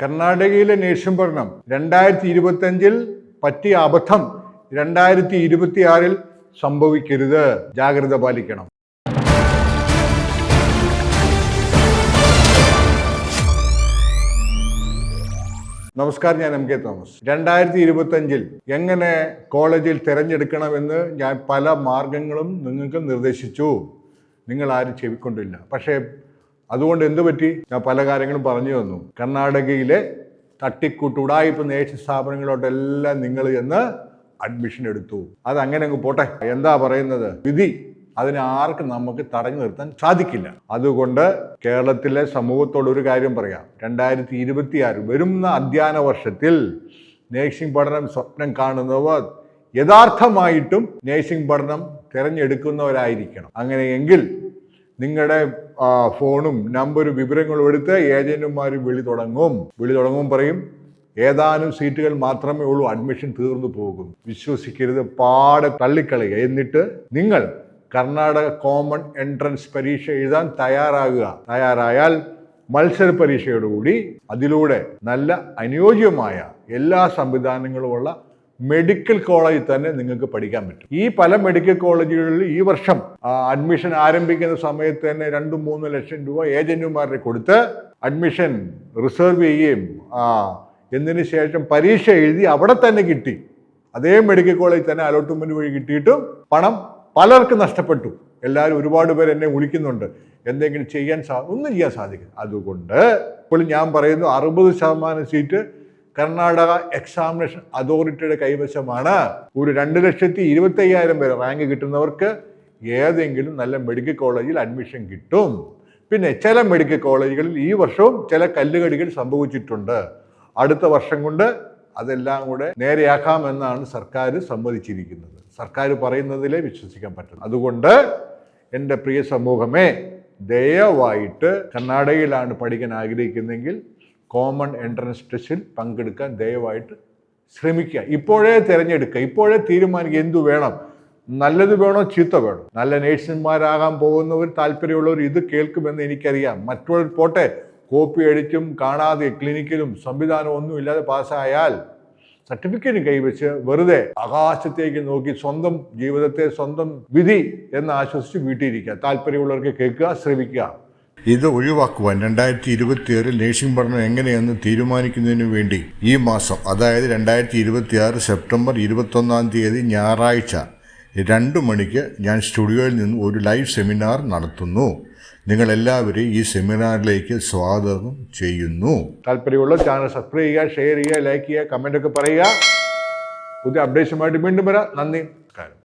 കർണാടകയിലെ നേഴ്സും പഠനം രണ്ടായിരത്തി ഇരുപത്തി അഞ്ചിൽ പറ്റിയ അബദ്ധം രണ്ടായിരത്തി ഇരുപത്തിയാറിൽ സംഭവിക്കരുത്. ജാഗ്രത പാലിക്കണം. നമസ്കാരം ഞാൻ എം കെ തോമസ്. രണ്ടായിരത്തി ഇരുപത്തി അഞ്ചിൽ എങ്ങനെ കോളേജിൽ തിരഞ്ഞെടുക്കണമെന്ന് ഞാൻ പല മാർഗങ്ങളും നിങ്ങൾക്ക് നിർദ്ദേശിച്ചു. നിങ്ങൾ ആരും ചെവിക്കൊണ്ടില്ല പക്ഷേ അതുകൊണ്ട് എന്തു പറ്റി? ഞാൻ പല കാര്യങ്ങളും പറഞ്ഞു തന്നു. കർണാടകയിലെ തട്ടിക്കൂട്ട് ഉടായ്പ നേഴ്സ് സ്ഥാപനങ്ങളോട്ടെല്ലാം നിങ്ങൾ എന്ന് അഡ്മിഷൻ എടുത്തു. അത് അങ്ങനെ അങ്ങ് പോട്ടെ. എന്താ പറയുന്നത്? വിധി. അതിനെ ആർക്കും നമുക്ക് തടഞ്ഞു നിർത്താൻ സാധിക്കില്ല. അതുകൊണ്ട് കേരളത്തിലെ സമൂഹത്തോട് ഒരു കാര്യം പറയാം. രണ്ടായിരത്തി ഇരുപത്തിയാറ് വരുന്ന അധ്യയന വർഷത്തിൽ നേഴ്സിംഗ് പഠനം സ്വപ്നം കാണുന്നവർ യഥാർത്ഥമായിട്ടും നേഴ്സിംഗ് പഠനം തിരഞ്ഞെടുക്കുന്നവരായിരിക്കണം. അങ്ങനെയെങ്കിൽ നിങ്ങളുടെ ഫോണും നമ്പറും വിവരങ്ങളും എടുത്ത് ഏജന്റുമാർ വിളി തുടങ്ങും. വിളി തുടങ്ങും പറയും ഏതാനും സീറ്റുകൾ മാത്രമേ ഉള്ളൂ അഡ്മിഷൻ തീർന്നു പോകും. വിശ്വസിക്കരുത് പാടെ തള്ളിക്കളയുക. എന്നിട്ട് നിങ്ങൾ കർണാടക കോമൺ എൻട്രൻസ് പരീക്ഷ എഴുതാൻ തയ്യാറാകുക. തയ്യാറായാൽ മത്സര പരീക്ഷയോടുകൂടി അതിലൂടെ നല്ല അനുയോജ്യമായ എല്ലാ സംവിധാനങ്ങളുമുള്ള മെഡിക്കൽ കോളേജിൽ തന്നെ നിങ്ങൾക്ക് പഠിക്കാൻ പറ്റും. ഈ പല മെഡിക്കൽ കോളേജുകളിൽ ഈ വർഷം അഡ്മിഷൻ ആരംഭിക്കുന്ന സമയത്ത് തന്നെ രണ്ട് മൂന്ന് ലക്ഷം രൂപ ഏജന്റുമാരെ കൊടുത്ത് അഡ്മിഷൻ റിസർവ് ചെയ്യുകയും എന്നതിന് ശേഷം പരീക്ഷ എഴുതി അവിടെ തന്നെ കിട്ടി. അതേ മെഡിക്കൽ കോളേജിൽ തന്നെ അലോട്ട്മെന്റ് വഴി കിട്ടിയിട്ടും പണം പലർക്കും നഷ്ടപ്പെട്ടു. എല്ലാവരും ഒരുപാട് പേര് എന്നെ വിളിക്കുന്നുണ്ട്. എന്തെങ്കിലും ചെയ്യാൻ സാ ഒന്നും ചെയ്യാൻ സാധിക്കും അതുകൊണ്ട് ഇപ്പോൾ ഞാൻ പറയുന്നു അറുപത് ശതമാനം സീറ്റ് കർണാടക എക്സാമിനേഷൻ അതോറിറ്റിയുടെ കൈവശമാണ്. ഒരു രണ്ട് ലക്ഷത്തി ഇരുപത്തി അയ്യായിരം പേര് റാങ്ക് കിട്ടുന്നവർക്ക് ഏതെങ്കിലും നല്ല മെഡിക്കൽ കോളേജിൽ അഡ്മിഷൻ കിട്ടും. പിന്നെ ചില മെഡിക്കൽ കോളേജുകളിൽ ഈ വർഷവും ചില കല്ലുകടികൾ സംഭവിച്ചിട്ടുണ്ട്. അടുത്ത വർഷം കൊണ്ട് അതെല്ലാം കൂടെ നേരെയാക്കാമെന്നാണ് സർക്കാർ സമ്മതിച്ചിരിക്കുന്നത്. സർക്കാർ പറയുന്നതിലേ വിശ്വസിക്കാൻ പറ്റും അതുകൊണ്ട് എന്റെ പ്രിയ സമൂഹമേ ദയവായിട്ട് കർണാടകയിലാണ് പഠിക്കാൻ ആഗ്രഹിക്കുന്നതെങ്കിൽ കോമൺ എൻട്രൻസ് ടെസ്റ്റിൽ പങ്കെടുക്കാൻ ദയവായിട്ട് ശ്രമിക്കുക. ഇപ്പോഴേ തിരഞ്ഞെടുക്കുക. ഇപ്പോഴേ തീരുമാനിക്കുക. എന്തു വേണം? നല്ലത് വേണോ? ചീത്ത വേണോ? നല്ല നേഴ്സുമാരാകാൻ പോകുന്നവർ താല്പര്യമുള്ളവർ ഇത് കേൾക്കുമെന്ന് എനിക്കറിയാം. മറ്റുള്ളവർ പോട്ടെ. കോപ്പി അടിച്ചും കാണാതെ ക്ലിനിക്കിലും സംവിധാനം ഒന്നും ഇല്ലാതെ പാസ്സായാൽ സർട്ടിഫിക്കറ്റ് കൈവച്ച് വെറുതെ ആകാശത്തേക്ക് നോക്കി സ്വന്തം ജീവിതത്തെ സ്വന്തം വിധി എന്ന് ആശ്വസിച്ച് വീട്ടിയിരിക്കുക. താല്പര്യമുള്ളവർക്ക് കേൾക്കുക ശ്രമിക്കുക. ഇത് ഒഴിവാക്കുവാൻ രണ്ടായിരത്തി ഇരുപത്തിയാറിൽ നേഴ്സിംഗ് പഠനം എങ്ങനെയെന്ന് തീരുമാനിക്കുന്നതിനു വേണ്ടി ഈ മാസം അതായത് രണ്ടായിരത്തി ഇരുപത്തിയാറ് സെപ്റ്റംബർ ഇരുപത്തൊന്നാം തീയതി ഞായറാഴ്ച രണ്ട് മണിക്ക് ഞാൻ സ്റ്റുഡിയോയിൽ നിന്ന് ഒരു ലൈവ് സെമിനാർ നടത്തുന്നു. നിങ്ങൾ നിങ്ങളെല്ലാവരെയും ഈ സെമിനാറിലേക്ക് സ്വാഗതം ചെയ്യുന്നു. താല്പര്യമുള്ള ചാനൽ സബ്സ്ക്രൈബ് ചെയ്യുക ഷെയർ ചെയ്യുക ലൈക്ക് ചെയ്യുക കമന്റ് ഒക്കെ പറയുക. പുതിയ അപ്ഡേഷനുമായിട്ട് വീണ്ടും വരാം. നന്ദി